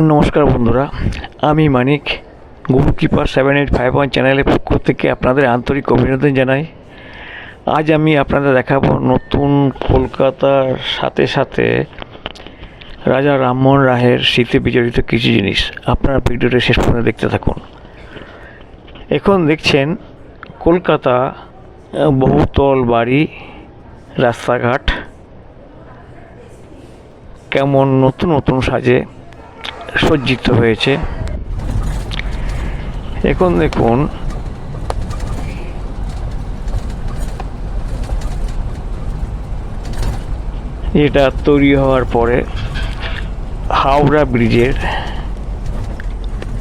নমস্কার বন্ধুরা, আমি Manik, Guru keeper seven eight five one চ্যানেলের পক্ষ থেকে আপনাদের আন্তরিক অভিনন্দন জানাই। আজ আমি আপনাদের দেখাবো নতুন কলকাতার সাথে সাথে রাজা রামমোহন রায়ের শীতে বিজড়িত কিছু জিনিস। আপনারা ভিডিওটা শেষ পর্যন্ত দেখতে থাকুন। এখন দেখছেন, কলকাতা বহুতল বাড়ি, রাস্তাঘাট, কেমন নতুন নতুন সাজে। সজ্জিত হয়েছে। এখন দেখুন, এটা তৈরি হওয়ার পরে হাওড়া ব্রিজের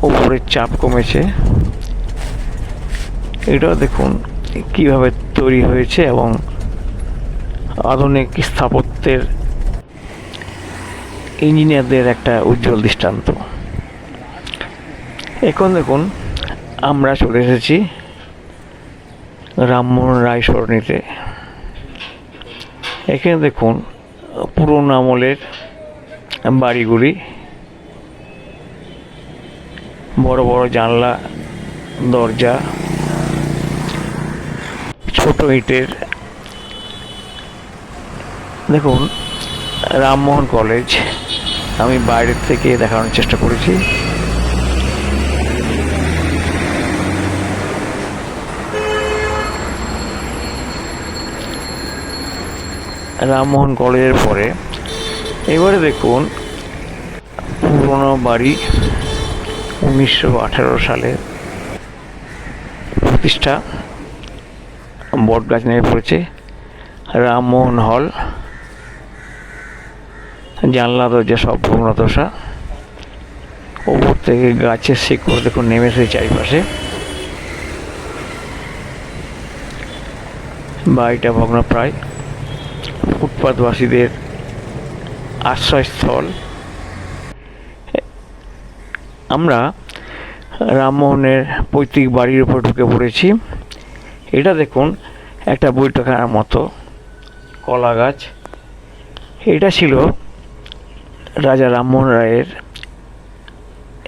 উপরে চাপ কমেছে। এটাও দেখুন কীভাবে তৈরি হয়েছে এবং আধুনিক স্থাপত্যের ইঞ্জিনিয়ারদের একটা উজ্জ্বল দৃষ্টান্ত। এখন দেখুন, আমরা চলে এসেছি রামমোহন রায় সরণিতে। এখানে দেখুন, পুরোনো আমলের বাড়িগুলি, বড় বড় জানলা, দরজা, ছোট ইটের। দেখুন, রামমোহন কলেজ। আমি বাইরের থেকে দেখানোর চেষ্টা করেছি। রামমোহন কলেজের পরে এবারে দেখুন, পুরনো বাড়ি উনিশশো আঠারো সালে প্রতিষ্ঠা। বটগাছ নেমে পড়েছে। রামমোহন হল জানলা দরজা সব ভগ্নদশা ওপর থেকে গাছের শিকড় দেখুন নেমেছে চারিপাশে। বাড়িটা ভগ্নপ্রায় ফুটপাতবাসীদের আশ্রয়স্থল। আমরা রামমোহনের পৈতৃক বাড়ির উপর ঢুকে পড়েছি। এটা দেখুন একটা বৈঠকার মতো কলা গাছ। এটা ছিল রাজা রামমোহন রায়ের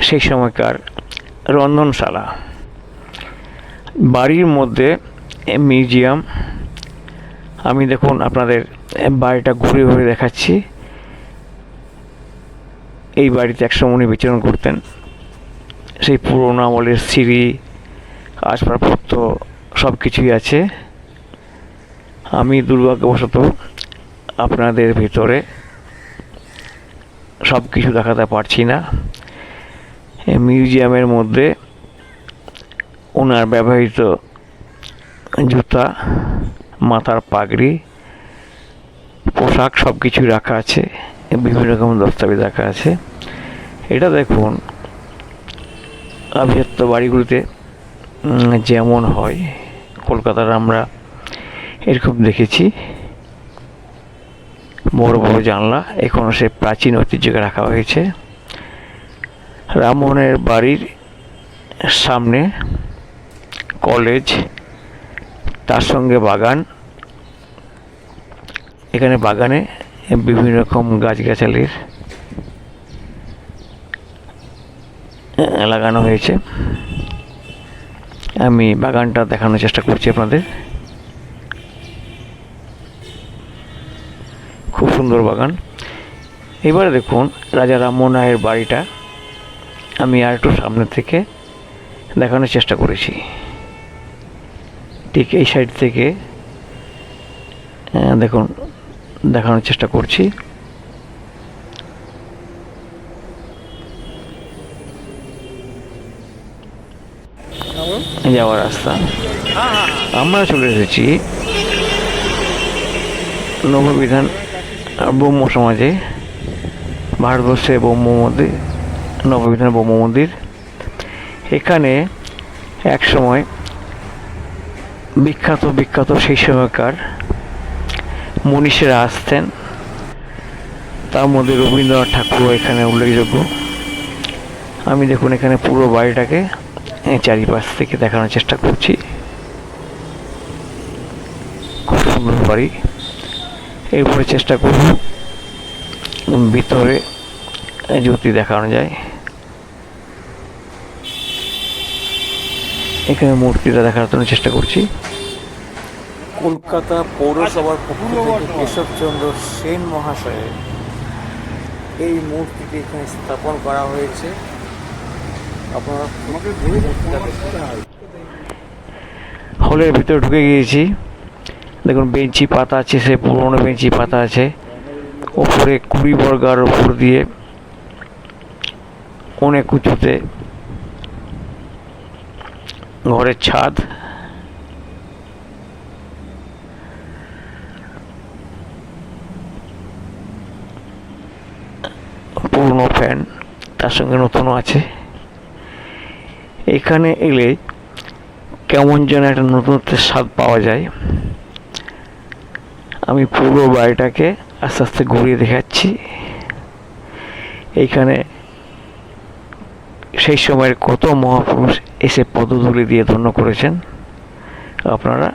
সেই সময়কার রন্ধনশালা। বাড়ির মধ্যে মিউজিয়াম। আমি দেখুন আপনাদের বাড়িটা ঘুরে ঘুরে দেখাচ্ছি। এই বাড়িতে একসময় উনি বিচরণ করতেন। সেই পুরোনো আমলের সিঁড়ি, আসবাবপত্র সব কিছুই আছে। আমি দুর্ভাগ্যবশত আপনাদের ভিতরে সব কিছু দেখাতে পারছি না। মিউজিয়ামের মধ্যে ওনার ব্যবহৃত জুতা, মাথার পাগড়ি, পোশাক সব কিছুই রাখা আছে। বিভিন্ন রকম দস্তাবেজ রাখা আছে। এটা দেখুন, আভিজাত্য বাড়িগুলিতে যেমন হয়। কলকাতার আমরা এরকম দেখেছি। বড় বড় জানলা এখনও সে প্রাচীন ঐতিহ্যকে রাখা হয়েছে। রামমোহনের বাড়ির সামনে কলেজ, তার সঙ্গে বাগান। এখানে বাগানে বিভিন্ন রকম গাছগাছালির লাগানো হয়েছে। আমি বাগানটা দেখানোর চেষ্টা করছি আপনাদের। খুব সুন্দর বাগান। এবারে দেখুন রাজা রামমোহন রায়ের বাড়িটা। আমি আর একটু সামনে থেকে দেখানোর চেষ্টা করেছি। ঠিক এই সাইড থেকে দেখুন, দেখানোর চেষ্টা করছি। যাওয়ার রাস্তা। আমরা চলে এসেছি নববিধান ব্রহ্ম সমাজে, ভারতবর্ষে ব্রহ্ম মন্দির, নববিধান ব্রহ্ম মন্দির। এখানে এক সময় বিখ্যাত বিখ্যাত সেই সময়কার মনীষীরা আসতেন। তার মধ্যে রবীন্দ্রনাথ ঠাকুর এখানে উল্লেখযোগ্য। আমি দেখুন এখানে পুরো বাড়িটাকে চারিপাশ থেকে দেখানোর চেষ্টা করছি। খুব সুন্দর বাড়ি। এরপরে চেষ্টা করব ভিতরে জ্যোতি দেখানো যায়। এখানে মূর্তিটা দেখার জন্য চেষ্টা করছি। কলকাতা পৌরসভার পক্ষ থেকে কেশবচন্দ্র সেন মহাশয়ের এই মূর্তিটি এখানে স্থাপন করা হয়েছে। আপনারা হলের ভিতরে ঢুকে গিয়েছি। দেখুন, বেঞ্চি পাতা আছে, সে পুরোনো বেঞ্চি পাতা আছে। ওপরে কুড়ি বর্গার ওপর দিয়ে অনেক উঁচুতে ঘরের ছাদ। পুরনো ফ্যান, তার সঙ্গে নতুনও আছে। এখানে এলে কেমন যেন একটা নতুনত্বের স্বাদ পাওয়া যায়। আমি পুরো বাড়িটাকে আস্তে আস্তে ঘুরিয়ে দেখাচ্ছি। এইখানে সেই সময়ের কত মহাপুরুষ এসে পদধূলি দিয়ে ধন্য করেছেন। আপনারা